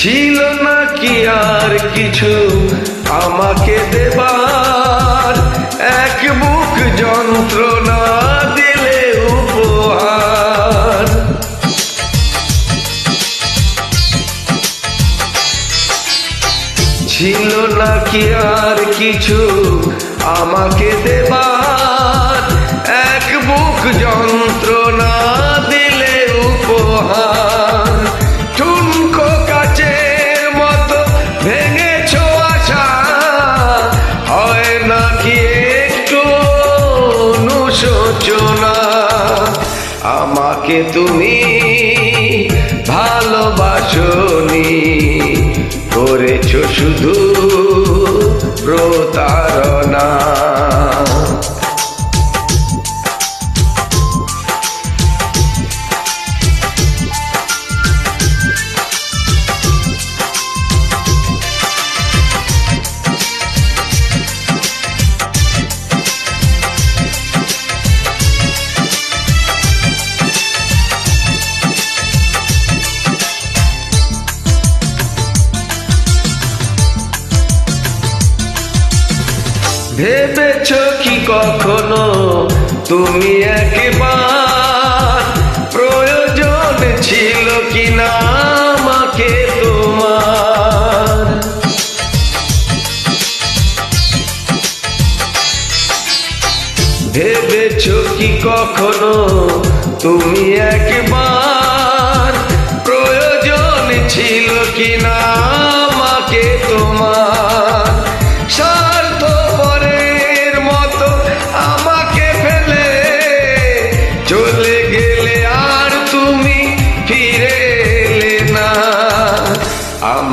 ছিল না কি আর কিছু আমাকে দেবার? এক বুক যন্ত্রণা দিলে উপহার। ছিল না কি আর কিছু আমাকে দেবার? এক বুক যন্ত্রণা দিলে উপহার। আমাকে তুমি ভালোবাসনি। ভেবেছ কি কখনো? তুমি একবার প্রয়োজন ছিল কি না তোমার? কি কখনো? তুমি একবার প্রয়োজন ছিল কি না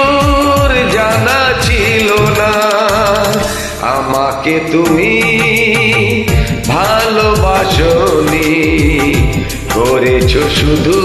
নিষ্ঠুর জানা ছিল না। আমাকে তুমি ভালোবাসনি করেছ শুধু